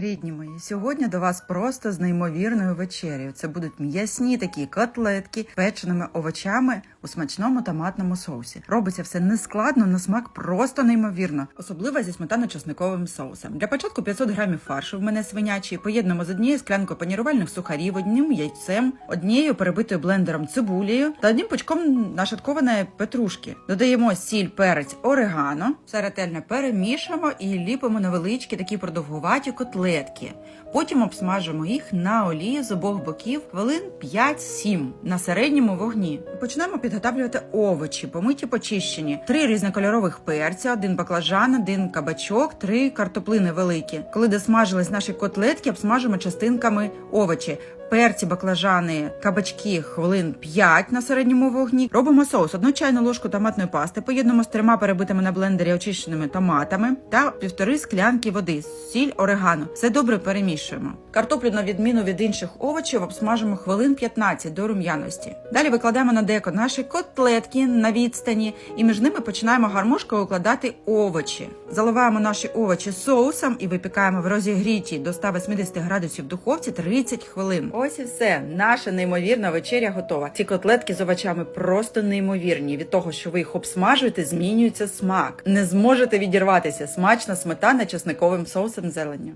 Рідні мої, сьогодні до вас просто з неймовірною вечерею. Це будуть м'ясні такі котлетки печеними овочами у смачному томатному соусі. Робиться все нескладно, на смак просто неймовірно, особливо зі сметано-чесниковим соусом. Для початку 500 грамів фаршу в мене свинячий. Поєднуємо з однією склянкою панірувальних сухарів, одним яйцем, однією перебитою блендером цибулею та одним пучком нашаткованої петрушки. Додаємо сіль, перець, орегано, все ретельно перемішуємо і ліпимо невеличкі такі продовгуваті котлетки. Потім обсмажимо їх на олії з обох боків хвилин 5-7 на середньому вогні. Почнемо підготовлювати овочі, помиті почищені. Три різнокольорових перця, один баклажан, один кабачок, три картоплини великі. Коли досмажились наші котлетки, обсмажимо частинками овочі. Перці, баклажани, кабачки хвилин 5 на середньому вогні. Робимо соус. Одну чайну ложку томатної пасти, поєднуємо з трьома перебитими на блендері очищеними томатами та півтори склянки води, сіль, орегано. Все добре перемішуємо. Картоплю, на відміну від інших овочів, обсмажимо хвилин 15 до рум'яності. Далі викладаємо на деко наші котлетки на відстані і між ними починаємо гармошкою укладати овочі. Заливаємо наші овочі соусом і випікаємо в розігрітій до 180 градусів духовці 30 хвилин. Ось і все. Наша неймовірна вечеря готова. Ці котлетки з овочами просто неймовірні. Від того, що ви їх обсмажуєте, змінюється смак. Не зможете відірватися. Смачна сметана чесниковим соусом зеленню.